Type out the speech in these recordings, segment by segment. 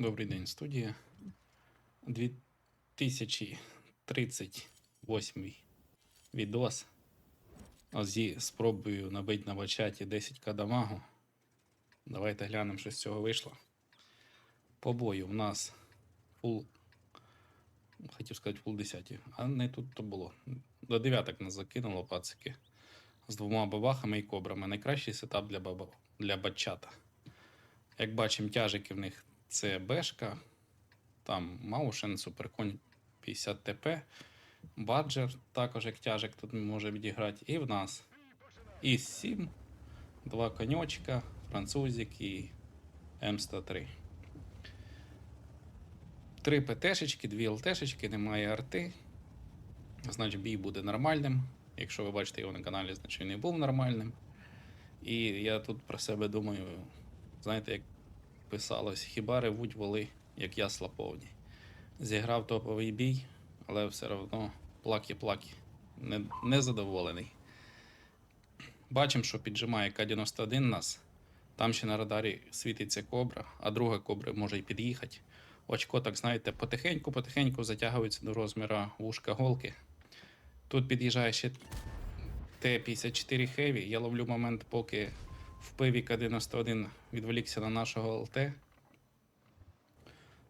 Добрий день, студія. 2038 відос. Зі спробою набити на бачаті 10к дамагу. Давайте глянемо, що з цього вийшло. По бою в нас фул. Хотів сказати фул 10, а не тут то було. До дев'яток нас закинуло пацики. З двома бабахами і кобрами. Найкращий сетап для, баба... для бачата. Як бачимо, тяжики в них це бешка, там Маушен, Суперконь 50 ТП, Баджер, також як тяжик тут може відіграти. І в нас і 7, два коньочка, французик і М103. Три ПТшечки, дві ЛТшечки, немає арти. Значить, бій буде нормальним. Якщо ви бачите його на каналі, значить він і був нормальним. І я тут про себе думаю, знаєте, як писалось, хіба ревуть воли, як ясла повні. Зіграв топовий бій, але все одно плакі-плакі. Не, незадоволений. Бачимо, що піджимає К-91 нас. Там ще на радарі світиться кобра, а друга кобра може й під'їхати. Очко, так знаєте, потихеньку-потихеньку затягується до розміра вушка голки. Тут під'їжджає ще Т-54 Heavy. Я ловлю момент, поки в пиві К-91 відволікся на нашого ЛТ.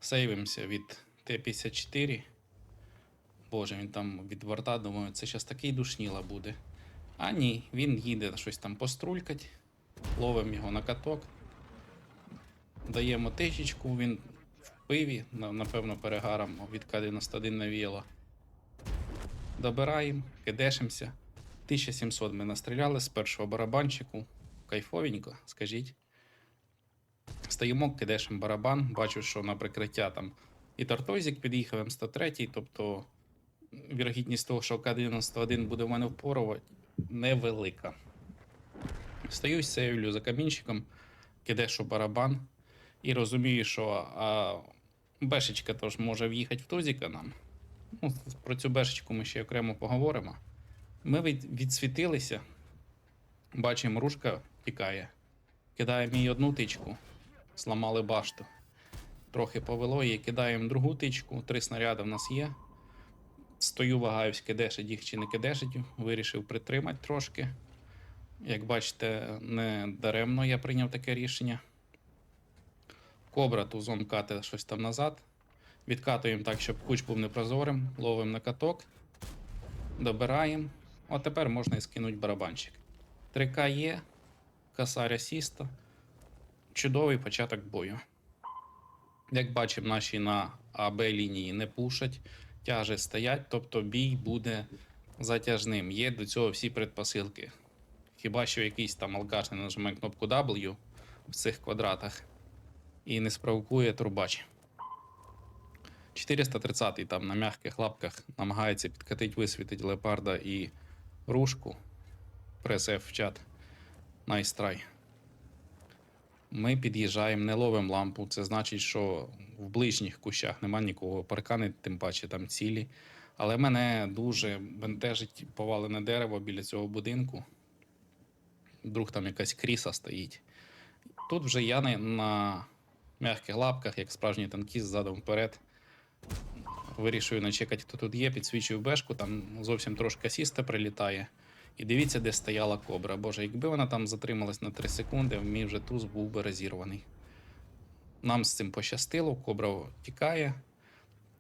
Сейвимося від Т-54. Боже, він там від борта, думаю, це зараз такий душніла буде. А ні, він їде щось там пострулькать. Ловимо його на каток. Даємо тичечку, він в пиві, напевно, перегаром від К-91 навіяло. Добираємо, кидешимося. 1700 ми настріляли з першого барабанчику. Кайфовенько, скажіть. Стоїмо, кидешем барабан, бачу, що на прикриття там і Тартозік під'їхав М103, тобто вірогідність того, що К-91 буде в мене впорувати, невелика. Стою сейвлю за камінчиком, кидешу барабан і розумію, що а, бешечка теж може в'їхати в Тозіка нам. Ну, про цю бешечку ми ще окремо поговоримо. Ми від, відсвітилися, бачимо, ружка тікає. Кидаємо їй одну тичку, зламали башту. Трохи повело її, кидаємо другу тичку, три снаряди в нас є. Стою, вагаюсь, кидешить їх чи не кидешить. Вирішив притримати трошки. Як бачите, не даремно я прийняв таке рішення. Кобра тузом кате щось там назад. Відкатуємо так, щоб куч був непрозорим, ловимо на каток, добираємо. От тепер можна і скинути барабанчик. 3К є, косарь асіста. Чудовий початок бою. Як бачимо, наші на АБ лінії не пушать, тяжі стоять, тобто бій буде затяжним. Є до цього всі предпосилки. Хіба що якийсь там алкаш не нажимає кнопку W в цих квадратах і не спровокує трубач. 430-й там на м'яких лапках намагається підкатити, висвітити леопарда і ружку. Прес F в чат. Nice try. Ми під'їжджаємо, не ловимо лампу. Це значить, що в ближніх кущах нема нікого. Паркани, тим паче там цілі. Але мене дуже бентежить повалене дерево біля цього будинку. Вдруг там якась кріса стоїть. Тут вже я на, на м'яких лапках, як справжній танкіст, задом вперед. Вирішую начекати, хто тут є, підсвічую бешку, там зовсім трошки асіста прилітає. І дивіться, де стояла кобра. Боже, якби вона там затрималась на 3 секунди, мій вже туз був би розірваний. Нам з цим пощастило, кобра тікає.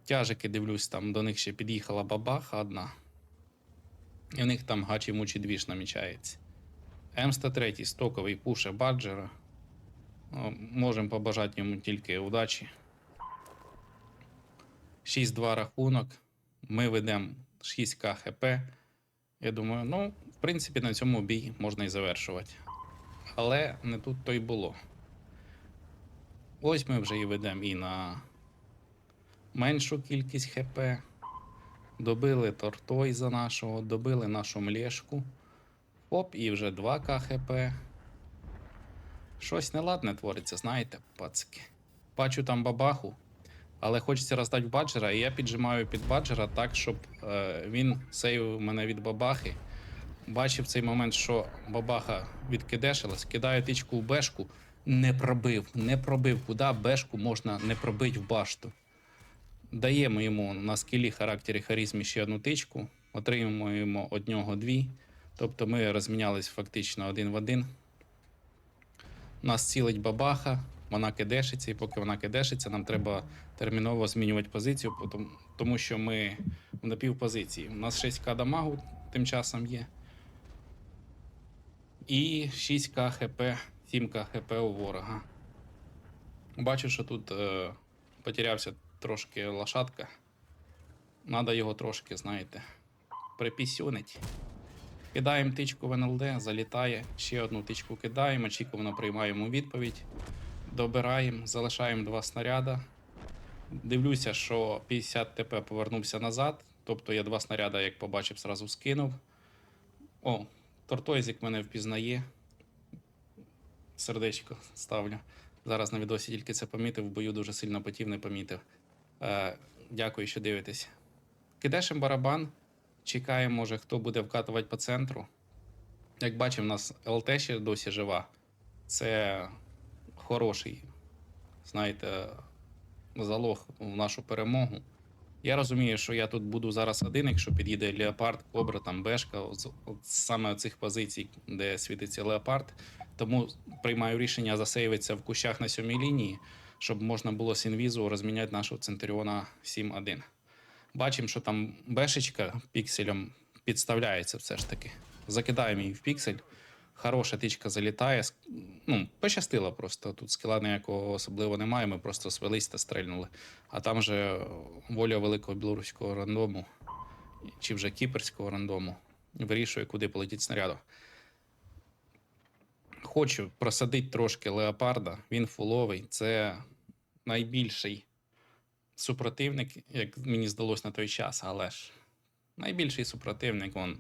Тяжики, дивлюсь, там до них ще під'їхала бабаха одна. І в них там гачі мучі двіж намічається. М103 стоковий пуше баджера. Можемо побажати йому тільки удачі. 6-2 рахунок. Ми ведемо 6к хп. Я думаю, ну, в принципі, на цьому бій можна і завершувати. Але не тут то й було. Ось ми вже і ведемо і на меншу кількість хп. Добили тортой за нашого, добили нашу млешку. Оп, і вже 2к хп. Щось неладне твориться, знаєте, пацики. Бачу там бабаху, але хочеться роздати баджера, і я піджимаю під баджера так, щоб е, він сейвив мене від бабахи. Бачив цей момент, що бабаха відкидешилась, кидаю тичку в бешку, Не пробив, не пробив. Куди бешку можна не пробити в башту. Даємо йому на скілі характері харизмі ще одну тичку, отримуємо од нього дві. Тобто ми розмінялись фактично один в один. Нас цілить бабаха, вона кидешиться, і поки вона кидешиться, нам треба терміново змінювати позицію, тому що ми в напівпозиції. У нас 6к дамагу тим часом є. І 6к хп, 7к хп у ворога. Бачу, що тут е, потерявся трошки лошадка. Надо його трошки, знаєте, припісюнить. Кидаємо тичку в НЛД, залітає, ще одну тичку кидаємо, очікувано приймаємо відповідь. Добираємо, залишаємо два снаряда. Дивлюся, що 50 ТП повернувся назад. Тобто я два снаряда, як побачив, зразу скинув. О, тортойзик мене впізнає. Сердечко ставлю. Зараз на відосі тільки це помітив, в бою дуже сильно потів, не помітив. Е, дякую, що дивитесь. Кидешем барабан. Чекаємо, може, хто буде вкатувати по центру. Як бачимо, у нас ЛТ ще досі жива. Це хороший, знаєте, залог в нашу перемогу. Я розумію, що я тут буду зараз один, якщо під'їде Леопард, Кобра, там Бешка, от, от саме цих позицій, де світиться Леопард. Тому приймаю рішення засейвитися в кущах на сьомій лінії, щоб можна було з інвізу розміняти нашого Центуріона 7-1. Бачимо, що там бешечка пікселем підставляється все ж таки. Закидаємо її в піксель. Хороша тичка залітає. Ну, пощастило просто. Тут скіла ніякого особливо немає. Ми просто свелись та стрельнули. А там же воля великого білоруського рандому, чи вже кіперського рандому, вирішує, куди полетіть снарядом. Хочу просадити трошки леопарда. Він фуловий. Це найбільший супротивник, як мені здалось на той час, але ж найбільший супротивник, он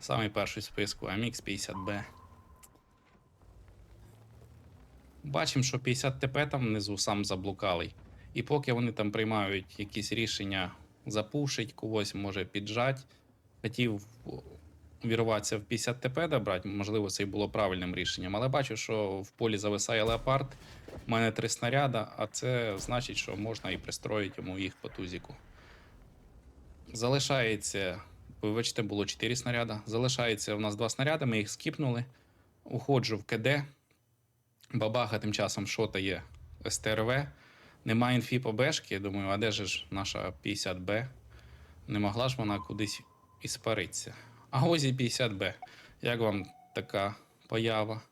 самий перший в списку MX 50B. Бачимо, що 50 ТП там внизу сам заблукалий. І поки вони там приймають якісь рішення запушить когось, може піджать. Хотів вірватися в 50 ТП добрати, можливо, це і було правильним рішенням. Але бачу, що в полі зависає леопард. У мене три снаряда, а це значить, що можна і пристроїти йому їх по тузіку. Залишається, вибачте, було 4 снаряда. Залишається у нас два снаряди, ми їх скіпнули. Уходжу в КД. Бабаха тим часом шотає СТРВ. Немає інфі по Бешки. Думаю, а де ж наша 50Б? Не могла ж вона кудись іспаритися. А ось і 50Б. Як вам така поява?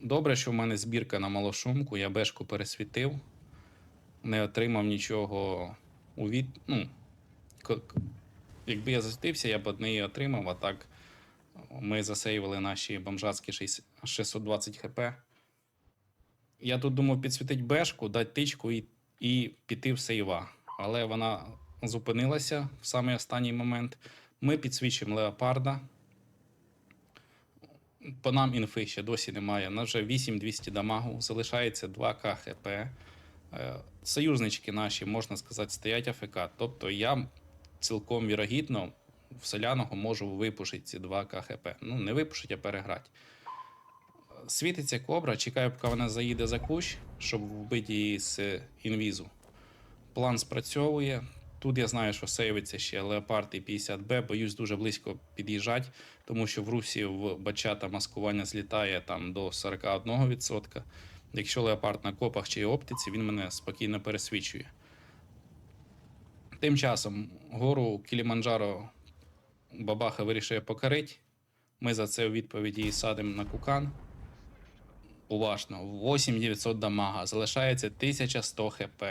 Добре, що в мене збірка на малошумку, я бешку пересвітив, не отримав нічого у від... Ну, якби я засвітився, я б од неї отримав, а так ми засейвили наші бомжацькі 620 хп. Я тут думав підсвітити бешку, дати тичку і, і піти в сейва. Але вона зупинилася в самий останній момент. Ми підсвічуємо леопарда. По нам інфи ще досі немає. У нас вже 8200 дамагу, залишається 2к хп. Е, Союзнички наші, можна сказати, стоять АФК. Тобто я цілком вірогідно в селяного можу випушити ці 2к хп. Ну, не випушити, а переграти. Світиться кобра, чекаю, поки вона заїде за кущ, щоб вбити її з інвізу. План спрацьовує. Тут я знаю, що сейвиться ще Леопард і 50Б. Боюсь дуже близько під'їжджати, тому що в Русі в бачата маскування злітає там до 41%. Якщо Леопард на копах чи оптиці, він мене спокійно пересвічує. Тим часом гору Кіліманджаро Бабаха вирішує покорити. Ми за це у відповіді її садимо на кукан. Уважно, 8900 дамага, залишається 1100 хп.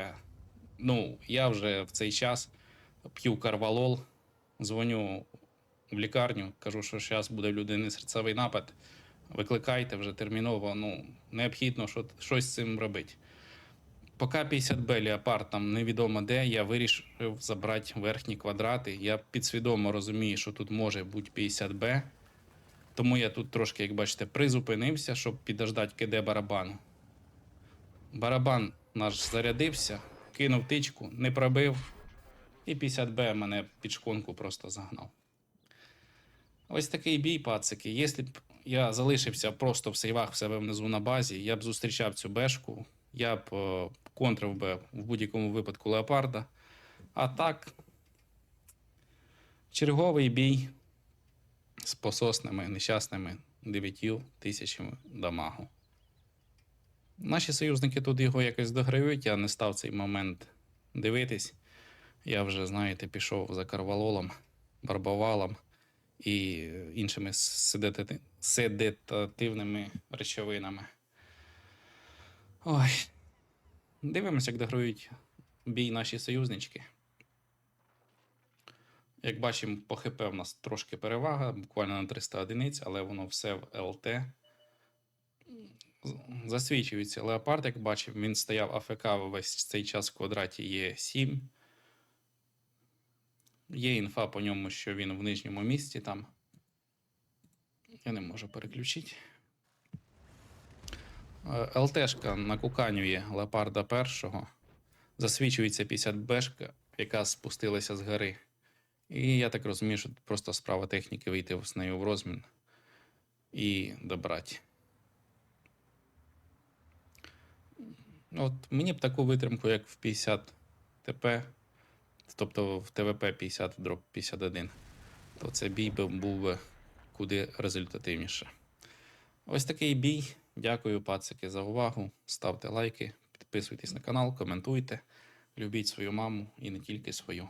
Ну, я вже в цей час п'ю карвалол, дзвоню в лікарню, кажу, що зараз буде в людини серцевий напад. Викликайте вже терміново, ну, необхідно щось з цим робити. Поки 50Б Леопард там невідомо де, я вирішив забрати верхні квадрати. Я підсвідомо розумію, що тут може бути 50Б. Тому я тут трошки, як бачите, призупинився, щоб підождати КД барабану. Барабан наш зарядився, кинув тичку, не пробив. І 50Б мене під шконку просто загнав. Ось такий бій, пацики. Якщо б я залишився просто в сейвах в себе внизу на базі, я б зустрічав цю бешку, я б контрив би в будь-якому випадку леопарда. А так, черговий бій з пососними нещасними 9 тисячами дамагу. Наші союзники тут його якось дограють, я не став цей момент дивитись. Я вже, знаєте, пішов за карвалолом, барбавалом і іншими седативними речовинами. Ой. Дивимося, як дограють бій наші союзнички. Як бачимо, по ХП в нас трошки перевага, буквально на 300 одиниць, але воно все в ЛТ. Засвічується леопард, як бачив, він стояв АФК весь цей час в квадраті є 7. Є інфа по ньому, що він в нижньому місці там. Я не можу переключити. Е, ЛТшка накуканює леопарда першого. Засвічується 50 бешка, яка спустилася з гори. І я так розумію, що просто справа техніки вийти з нею в розмін і добрати. От мені б таку витримку, як в 50 ТП, тобто в ТВП 50 дроп 51, то це бій би був би куди результативніше. Ось такий бій. Дякую, пацики, за увагу. Ставте лайки, підписуйтесь на канал, коментуйте, любіть свою маму і не тільки свою.